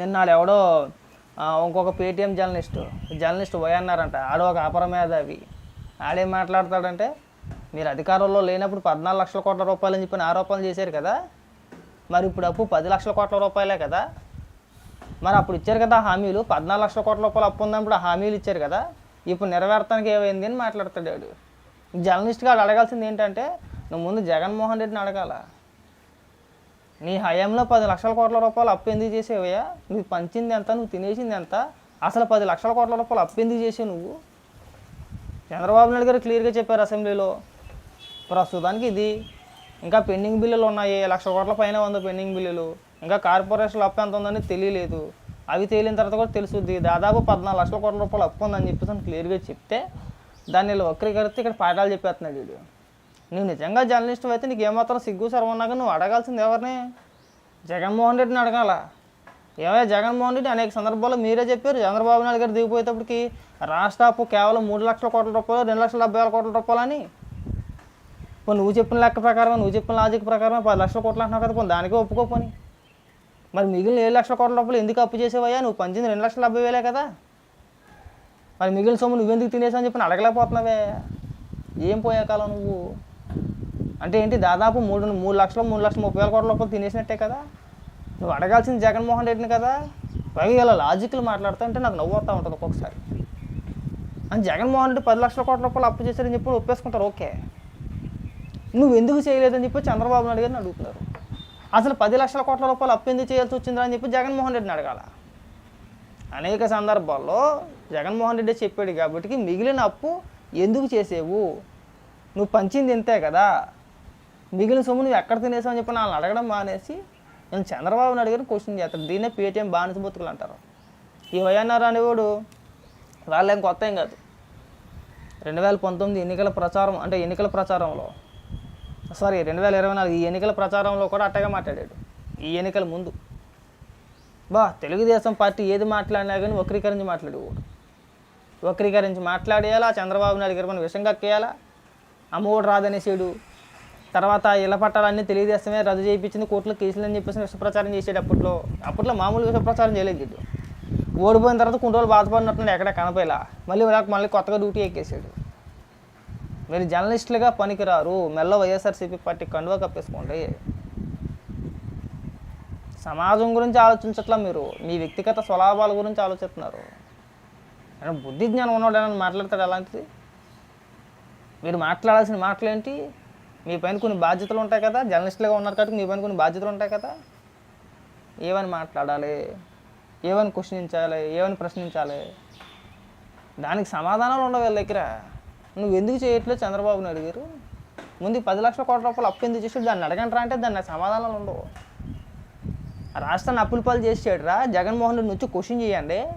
నిన్న ఎవడో ఇంకొక పేటీఎం జర్నలిస్టు జర్నలిస్ట్ పోయన్నారంట. ఆడు ఒక అపర అవి ఆడేం మాట్లాడతాడంటే మీరు అధికారంలో లేనప్పుడు పద్నాలుగు లక్షల కోట్ల రూపాయలు అని చెప్పిన ఆరోపణలు చేశారు కదా. మరి ఇప్పుడు అప్పు పది లక్షల కోట్ల రూపాయలే కదా. మరి అప్పుడు ఇచ్చారు కదా హామీలు. పద్నాలుగు లక్షల కోట్ల రూపాయలు అప్పు ఉందన్నప్పుడు హామీలు ఇచ్చారు కదా. ఇప్పుడు నెరవేర్తానికి ఏమైంది అని మాట్లాడతాడు వాడు జర్నలిస్ట్గా అడగాల్సింది ఏంటంటే నువ్వు ముందు జగన్మోహన్ రెడ్డిని అడగాల. నీ హయాంలో పది లక్షల కోట్ల రూపాయలు అప్పు ఎందుకు చేసేవయ్యా నువ్వు పంచింది ఎంత నువ్వు తినేసింది ఎంత? అసలు పది లక్షల కోట్ల రూపాయలు అప్పు ఎందుకు చేసావు నువ్వు? చంద్రబాబు నాయుడు గారు క్లియర్గా చెప్పారు అసెంబ్లీలో. ప్రస్తుతానికి ఇది. ఇంకా పెండింగ్ బిల్లులు ఉన్నాయి. లక్ష కోట్ల పైన ఉంది పెండింగ్ బిల్లులు. ఇంకా కార్పొరేషన్ అప్పు ఎంత ఉందని తెలియలేదు. అవి తేలిన తర్వాత కూడా తెలుసుద్ది. దాదాపు పద్నాలుగు లక్షల కోట్ల రూపాయలు అప్పు ఉందని చెప్పేసి క్లియర్గా చెప్తే దాన్ని వీళ్ళు వక్రీకరిస్తే ఇక్కడ పాఠాలు చెప్పేస్తున్నాడు వీడియో నువ్వు నిజంగా జర్నలిస్ట్ అయితే నీకు ఏమాత్రం సిగ్గు సర్వన్నాక నువ్వు అడగాల్సింది ఎవరిని? జగన్మోహన్ రెడ్డిని అడగాల? ఏమైనా జగన్మోహన్ రెడ్డి అనేక సందర్భాల్లో మీరే చెప్పారు. చంద్రబాబు నాయుడు గారు దిగిపోయేటప్పటికి రాష్ట్ర అప్పు కేవలం మూడు లక్షల కోట్ల రూపాయలు రెండు లక్షల డెబ్బై వేల కోట్ల రూపాయలని పోనీ నువ్వు చెప్పిన లెక్క ప్రకారం నువ్వు చెప్పిన లాజిక్ ప్రకారం పది లక్షల కోట్లు అంటున్నావు కదా పోనీ దానికే ఒప్పుకోపోని మరి మిగిలిన ఏడు లక్షల కోట్ల రూపాయలు ఎందుకు అప్పు చేసేవయ్యా? నువ్వు పంచింది రెండు లక్షల డెబ్బై వేలే కదా. మరి మిగిలిన సొమ్ము నువ్వెందుకు తినేసావు అని చెప్పి అడగలేకపోతున్నావే. ఏం పోయే కాలం నువ్వు? అంటే ఏంటి దాదాపు మూడు మూడు లక్షలు మూడు లక్షల ముప్పై వేల కోట్ల రూపాయలు తినేసినట్టే కదా? నువ్వు అడగాల్సింది జగన్మోహన్ రెడ్డిని కదా? పైగా ఇలా లాజిక్లు మాట్లాడుతా అంటే నాకు నవ్వు వస్తూ ఉంటుంది ఒక్కొక్కసారి. అని జగన్మోహన్ రెడ్డి పది లక్షల కోట్ల రూపాయలు అప్పు చేశారని చెప్పి ఒప్పేసుకుంటారు ఓకే. నువ్వు ఎందుకు చేయలేదని చెప్పి చంద్రబాబు నాయుడు గారిని అడుగుతున్నారు. అసలు పది లక్షల కోట్ల రూపాయలు అప్పు ఎందుకు చేయాల్సి వచ్చిందా అని చెప్పి జగన్మోహన్ రెడ్డిని అడగాల. అనేక సందర్భాల్లో జగన్మోహన్ రెడ్డి చెప్పాడు కాబట్టి మిగిలిన అప్పు ఎందుకు చేసేవు? నువ్వు పంచింది ఇంతే కదా? మిగిలిన సొమ్ము నువ్వు ఎక్కడ తినేసావు అని చెప్పి వాళ్ళని అడగడం మానేసి నేను చంద్రబాబుని అడిగిన క్వశ్చన్ చేస్తాను. దీన్నే పేటీఎం బానిస బతుకులు అంటారు. ఈ వైఎన్ఆర్ అనేవాడు వాళ్ళేం కొత్త ఏం కాదు. రెండు వేల పంతొమ్మిది ఎన్నికల ప్రచారం అంటే ఎన్నికల ప్రచారంలో సారీ రెండు వేల ఇరవై నాలుగు ఈ ఎన్నికల ప్రచారంలో కూడా అట్టగా మాట్లాడాడు. ఈ ఎన్నికల ముందు. బా తెలుగుదేశం పార్టీ ఏది మాట్లాడినా కానీ వక్రీకరించి మాట్లాడేవాడు. వక్రీకరించి మాట్లాడేయాలా? చంద్రబాబు నాయుడు గారు మన విషయం కక్కేయాలా? అమ్మఒడు రాదనేసేడు. తర్వాత ఇళ్ళ పట్టాలన్నీ తెలియజేస్తమే రద్దు చేయించింది కోర్టులో కేసులు అని చెప్పేసి విష చేసేది అప్పట్లో. అప్పట్లో మామూలు విషప్రచారం చేయలేదు ఓడిపోయిన తర్వాత కొన్ని రోజులు బాధపడినట్టున్నాడు ఎక్కడ కనపేలా మళ్ళీ వాళ్ళకి మళ్ళీ కొత్తగా డ్యూటీ ఎక్కేసాడు మీరు జర్నలిస్టులుగా పనికిరారు. మెల్ల వైఎస్ఆర్సీపీ పార్టీ కండువా కప్పేసుకోండి. సమాజం గురించి ఆలోచించట్లా మీరు. మీ వ్యక్తిగత స్వలాభాల గురించి ఆలోచిస్తున్నారు. బుద్ధి జ్ఞానం ఉన్నాడు అని మాట్లాడతాడు అలాంటిది? మీరు మాట్లాడాల్సిన మాటలేంటి? మీ పైన కొన్ని బాధ్యతలు ఉంటాయి కదా జర్నలిస్టులుగా ఉన్నారు కాబట్టి మీ పైన కొన్ని బాధ్యతలు ఉంటాయి కదా. ఏమని మాట్లాడాలి? ఏమని క్వశ్చనించాలి? ఏమని ప్రశ్నించాలి? దానికి సమాధానాలు ఉండవు వీళ్ళ దగ్గర. నువ్వు ఎందుకు చేయట్లేదు చంద్రబాబు నాయుడు గారు ముందు పది లక్షల కోట్ల రూపాయలు అప్పు ఎందుకు చేసాడు దాన్ని అడగంటారా అంటే దాన్ని సమాధానాలు ఉండవు. ఆ రాష్ట్రాన్ని అప్పుల పాలు చేసాడురా జగన్మోహన్ రెడ్డి వచ్చి క్వశ్చన్ చేయండి.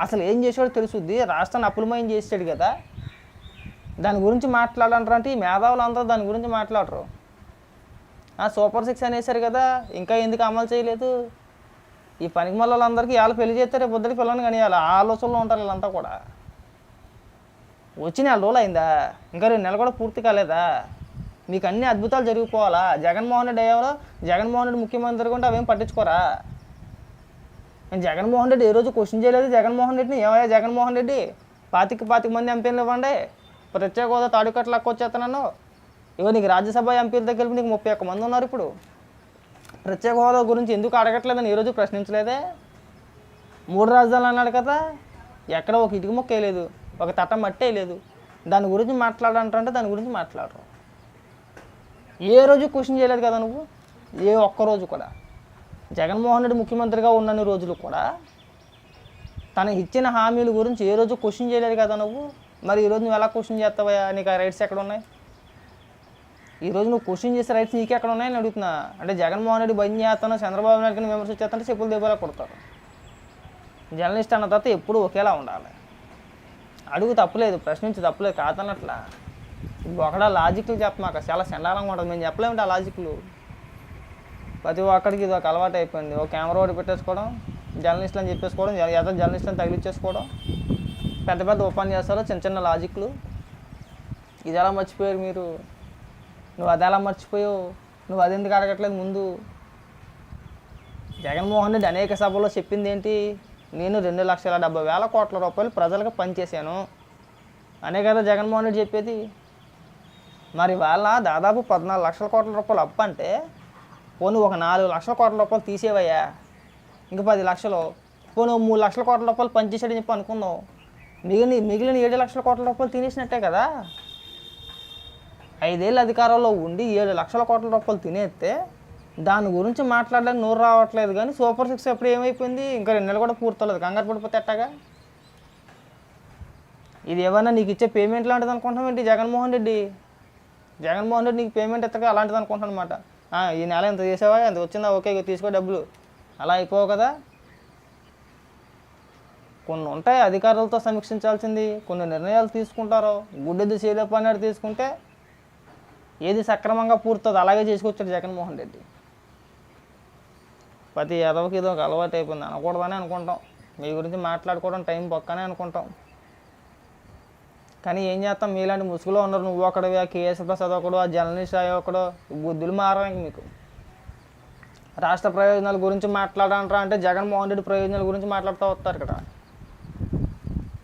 అసలు ఏం చేసాడో తెలుసుద్ది. రాష్ట్రాన్ని అప్పులమయం చేసాడు కదా. దాని గురించి మాట్లాడంటారు అంటే ఈ మేధావులు అందరూ దాని గురించి మాట్లాడరు. ఆ సూపర్ సిక్స్ అనేసారు కదా ఇంకా ఎందుకు అమలు చేయలేదు? ఈ పనికి మళ్ళీ వాళ్ళందరికీ వాళ్ళు పెళ్ళి చేస్తే రేపు పొద్దుటి పిల్లల్ని కానీ వాళ్ళ ఆలోచనలో ఉంటారు వీళ్ళంతా కూడా. వచ్చి నెల రోజులు అయిందా? ఇంకా రెండు నెలలు కూడా పూర్తి కాలేదా? మీకు అన్ని అద్భుతాలు జరిగిపోవాలా? జగన్మోహన్ రెడ్డి అయ్యేవారు జగన్మోహన్ రెడ్డి ముఖ్యమంత్రి కూడా అవేం పట్టించుకోరా? నేను జగన్మోహన్ రెడ్డి ఏ రోజు క్వశ్చన్ చేయలేదు. జగన్మోహన్ రెడ్డిని ఏమయ్యా జగన్మోహన్ రెడ్డి? పాతికి పాతిక మంది ఎంపీలు ఇవ్వండి. ప్రత్యేక హోదా తాడుకట్ల వచ్చేస్తున్నాను ఇగో నీకు రాజ్యసభ ఎంపీల దగ్గర కలిపి నీకు ముప్పై ఒక్క మంది ఉన్నారు ఇప్పుడు. ప్రత్యేక హోదా గురించి ఎందుకు అడగట్లేదని ఈరోజు ప్రశ్నించలేదే? మూడు రాజధానులు అన్నాడు కదా ఎక్కడ ఒక ఇటుక మొక్క వేయలేదు ఒక తట్ట మట్టి వేయలేదు. దాని గురించి మాట్లాడంటే దాని గురించి మాట్లాడరు. ఏ రోజు క్వశ్చన్ చేయలేదు కదా నువ్వు? ఏ ఒక్క రోజు కూడా. జగన్మోహన్ రెడ్డి ముఖ్యమంత్రిగా ఉన్నన్ని రోజులు కూడా తను ఇచ్చిన హామీల గురించి ఏ రోజు క్వశ్చన్ చేయలేదు కదా నువ్వు? మరి ఈరోజు నువ్వు ఎలా క్వశ్చన్ చేస్తావా నీకు ఆ రైట్స్ ఎక్కడ ఉన్నాయి ఈరోజు నువ్వు క్వశ్చన్ చేసే రైట్స్ నీకు ఎక్కడ ఉన్నాయని అడుగుతున్నా. అంటే జగన్మోహన్ రెడ్డి బంద్ చేస్తాను చంద్రబాబు నాయుడు విమర్శ చేస్తానంటే చెప్పులు దెబ్బలా కొడతారు జర్నలిస్ట్ అన్న తర్వాత ఎప్పుడూ ఒకేలా ఉండాలి. అడుగు తప్పులేదు ప్రశ్నించి తప్పులేదు కాదన్నట్లా. ఒకడా లాజిక్లు చెప్పమాక చాలా చండాలంగా ఉంటుంది. మేము చెప్పలేమంటే ఆ లాజిక్లు ప్రతి ఒక్కడికి ఇది ఒక అలవాటు అయిపోయింది. ఒక కెమెరా ఒకటి పెట్టేసుకోవడం జర్నలిస్ట్ అని చెప్పేసుకోవడం ఏదో జర్నలిస్ట్ తగిలిచ్చేసుకోవడం. పెద్ద పెద్ద ఉపన్యాసాలు చిన్న చిన్న లాజిక్లు. ఇది ఎలా మర్చిపోయారు మీరు? నువ్వు అది ఎలా మర్చిపోయావు? నువ్వు అది ఎందుకు అడగట్లేదు ముందు? జగన్మోహన్ రెడ్డి అనేక సభల్లో చెప్పింది ఏంటి నేను రెండు లక్షల డెబ్బై వేల కోట్ల రూపాయలు ప్రజలకు పనిచేశాను. అనే కదా జగన్మోహన్ రెడ్డి చెప్పేది. మరి వాళ్ళ దాదాపు పద్నాలుగు లక్షల కోట్ల రూపాయలు అప్పు అంటే పోను ఒక నాలుగు లక్షల కోట్ల రూపాయలు తీసేవయ్యా? ఇంక పది లక్షలు. పోను మూడు లక్షల కోట్ల రూపాయలు పనిచేసాడని చెప్పి అనుకున్నావు మిగిలిన మిగిలిన ఏడు లక్షల కోట్ల రూపాయలు తినేసినట్టే కదా? ఐదేళ్ళు అధికారంలో ఉండి ఏడు లక్షల కోట్ల రూపాయలు తినేస్తే దాని గురించి మాట్లాడడానికి నోరు రావట్లేదు కానీ సూపర్ సిక్స్ ఎప్పుడు ఏమైపోయింది? ఇంకా రెండు నెలలు కూడా పూర్తలేదు కంగారు పడిపోతే ఎట్టాగా? ఇది ఏమన్నా నీకు ఇచ్చే పేమెంట్ లాంటిది అనుకుంటున్నావు ఏంటి? జగన్మోహన్ రెడ్డి? జగన్మోహన్ రెడ్డి నీకు పేమెంట్ ఎత్తగా అలాంటిది అనుకుంటాను అనమాట ఈ నెల ఎంత చేసావా? ఎంత వచ్చిందా? ఓకే ఇక తీసుకో డబ్బులు. అలా అయిపోవు కదా? కొన్ని ఉంటాయి అధికారులతో సమీక్షించాల్సింది కొన్ని నిర్ణయాలు తీసుకుంటారు. గుడ్డెద్దు చేయలేపు అనేది తీసుకుంటే ఏది సక్రమంగా పూర్తుంది అలాగే చేసుకొచ్చాడు జగన్మోహన్ రెడ్డి. ప్రతి ఎదవకి ఇది ఒక అలవాటు అయిపోయింది. అనకూడదని అనుకుంటాం. మీ గురించి మాట్లాడుకోవడం టైం పక్కనే అనుకుంటాం. కానీ ఏం చేస్తాం? మీలాంటి ముసుగులో ఉన్నారు నువ్వు ఒకడు ఆ కేఎస్ ప్రసాద్ ఒకడు ఆ జర్నలిస్ట్ అయ్యి ఒకడు బుద్ధులు మారడానికి మీకు. రాష్ట్ర ప్రయోజనాల గురించి మాట్లాడాలంటారా అంటే జగన్మోహన్ రెడ్డి ప్రయోజనాల గురించి మాట్లాడుతూ వస్తారు ఇక్కడ.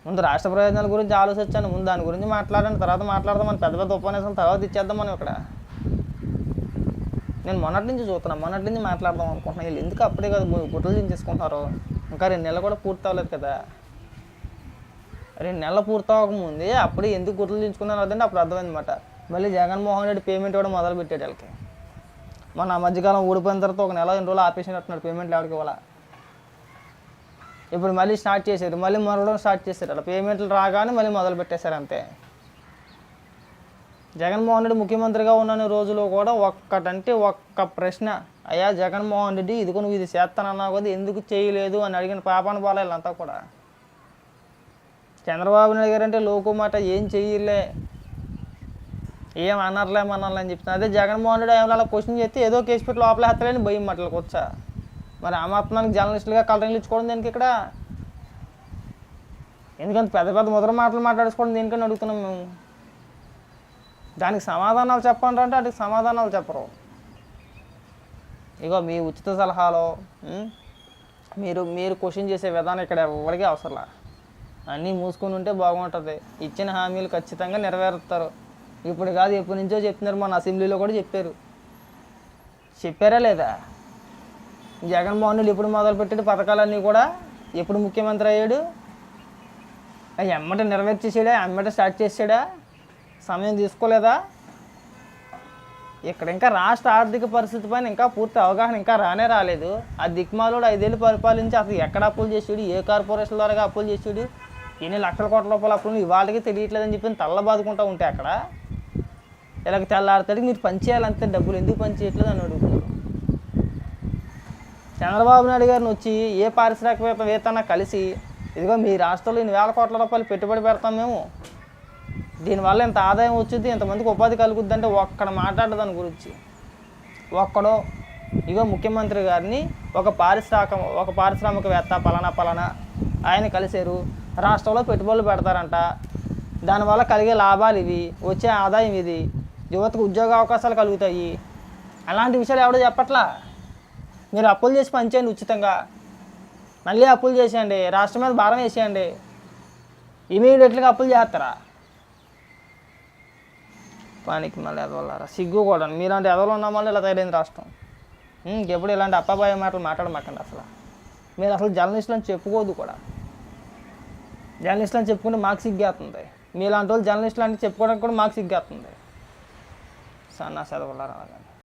ముందు రాష్ట్ర ప్రయోజనాల గురించి ఆలోచించాను. ముందు దాని గురించి మాట్లాడండి. తర్వాత మాట్లాడదాం మనం పెద్ద పెద్ద ఉపన్యాసాలు తర్వాత ఇచ్చేద్దాం మనం ఇక్కడ. నేను మొన్నటి నుంచి చూస్తున్నా. మొన్నటి నుంచి మాట్లాడదాం అనుకుంటున్నా. వీళ్ళు ఎందుకు అప్పుడే కదా గుట్టలు దించేసుకుంటారు ఇంకా రెండు నెలలు కూడా పూర్తి అవ్వలేదు కదా. రెండు నెలలు పూర్తి అవ్వకముందే అప్పుడే ఎందుకు గుట్టలు దించుకున్నారు అదంటే అప్పుడు అర్థమైందన్నమాట. మళ్ళీ జగన్మోహన్ రెడ్డి పేమెంట్ కూడా మొదలు పెట్టాడు వాళ్ళకి మన మధ్యకాలం ఊడిపోయిన తర్వాత ఒక నెల రెండు రోజులు ఆపేసినట్టున్నాడు. పేమెంట్లు ఎవరికి ఇవ్వాలా? ఇప్పుడు మళ్ళీ స్టార్ట్ చేశారు మళ్ళీ మరవడం స్టార్ట్ చేశారు అలా పేమెంట్లు రాగానే మళ్ళీ మొదలు పెట్టేశారు అంతే. జగన్మోహన్ రెడ్డి ముఖ్యమంత్రిగా ఉన్న రోజులో కూడా ఒక్కటంటే ఒక్క ప్రశ్న అయ్యా జగన్మోహన్ రెడ్డి ఇదిగో నువ్వు ఇది చేస్తానన్నా కూడా ఎందుకు చేయలేదు? అని అడిగిన పాపాన పోలేదు కూడా. చంద్రబాబు నాయుడు గారు అంటే లోకు మాట ఏం చెయ్యలే ఏం అనర్లే మనర్లే అని చెప్తున్నా అదే జగన్మోహన్ రెడ్డి ఏమైనా అలా క్వశ్చన్ చేస్తే ఏదో కేసు పెట్టి లోపల హత్తలేని భయం మాటలకు వచ్చా. మరి ఆమాత్మానికి జర్నలిస్టులుగా కలరింగ్లు ఇచ్చుకోవడం దేనికి ఇక్కడ. ఎందుకంటే పెద్ద పెద్ద ముద్ర మాటలు మాట్లాడుకోవడం దేనికని అడుగుతున్నాం మేము? దానికి సమాధానాలు చెప్పండి అంటే వాటికి సమాధానాలు చెప్పరు. ఇగో మీ ఉచిత సలహాలో మీరు మీరు క్వశ్చన్ చేసే విధానం ఇక్కడ ఎవరికి అవసరంలా? అన్నీ మూసుకొని ఉంటే బాగుంటుంది. ఇచ్చిన హామీలు ఖచ్చితంగా నెరవేరుస్తారు ఇప్పుడు కాదు ఎప్పటి నుంచో చెప్తున్నారు మన అసెంబ్లీలో కూడా చెప్పారు. చెప్పారా లేదా? జగన్మోహన్ రెడ్డి ఎప్పుడు మొదలుపెట్టాడు? పథకాలన్నీ కూడా ఎప్పుడు ముఖ్యమంత్రి అయ్యాడు? ఎమ్మట నెరవేర్చేసాడా? ఎమ్మట స్టార్ట్ చేసాడా? సమయం తీసుకోలేదా? ఇక్కడ ఇంకా రాష్ట్ర ఆర్థిక పరిస్థితి పైన ఇంకా పూర్తి అవగాహన ఇంకా రానే రాలేదు. ఆ దిక్మాలోడు ఐదేళ్ళు పరిపాలించి అసలు ఎక్కడ అప్పులు చేసాడు ఏ కార్పొరేషన్ ద్వారా అప్పులు చేసాడు ఎన్ని లక్షల కోట్ల రూపాయల అప్పులు ఇవాళకి తెలియట్లేదని చెప్పి తల్ల బాదుకుంటూ ఉంటే అక్కడ ఇలాగ తెల్లారితడి మీరు పనిచేయాలంతే డబ్బులు ఎందుకు పనిచేయట్లేదు అని అడుగుతుంది చంద్రబాబు నాయుడు గారిని వచ్చి ఏ పారిశ్రామికవేత్తన కలిసి ఇదిగో మీ రాష్ట్రంలో ఇన్ని వేల కోట్ల రూపాయలు పెట్టుబడి పెడతాం మేము. దీనివల్ల ఇంత ఆదాయం వచ్చింది ఇంతమందికి ఉపాధి కలుగుద్ది అంటే ఒక్కడ మాట్లాడదు దాని గురించి. ఒక్కడో ఇగో ముఖ్యమంత్రి గారిని ఒక పారిశ్రామిక ఒక పారిశ్రామికవేత్త పలానా పలానా ఆయన కలిశారు రాష్ట్రంలో పెట్టుబడులు పెడతారంట. దానివల్ల కలిగే లాభాలు ఇవి వచ్చే ఆదాయం ఇది యువతకు ఉద్యోగ అవకాశాలు కలుగుతాయి. అలాంటి విషయాలు ఎవడో చెప్పట్లా? మీరు అప్పులు చేసి పనిచేయండి ఉచితంగా. మళ్ళీ అప్పులు చేసేయండి. రాష్ట్రం మీద భారం వేసేయండి. ఇమీడియట్గా అప్పులు చేస్తారా? పానికి మళ్ళీ ఎదవల్లారా సిగ్గు కూడా. మీలాంటి ఎదవలు ఉన్న మళ్ళీ ఇలా తయారైంది రాష్ట్రం. ఎప్పుడు ఇంకెప్పుడు ఇలాంటి అప్పాబాయ మాటలు మాట్లాడమాకండి అసలు. మీరు అసలు జర్నలిస్టులు అని చెప్పుకోదు కూడా. జర్నలిస్టులు అని చెప్పుకుంటే మాకు సిగ్గేస్తుంది. మీలాంటి వాళ్ళు జర్నలిస్టులు అని చెప్పుకోవడానికి కూడా మాకు సిగ్గేస్తుంది. సన్నా చదవలారా అలాగని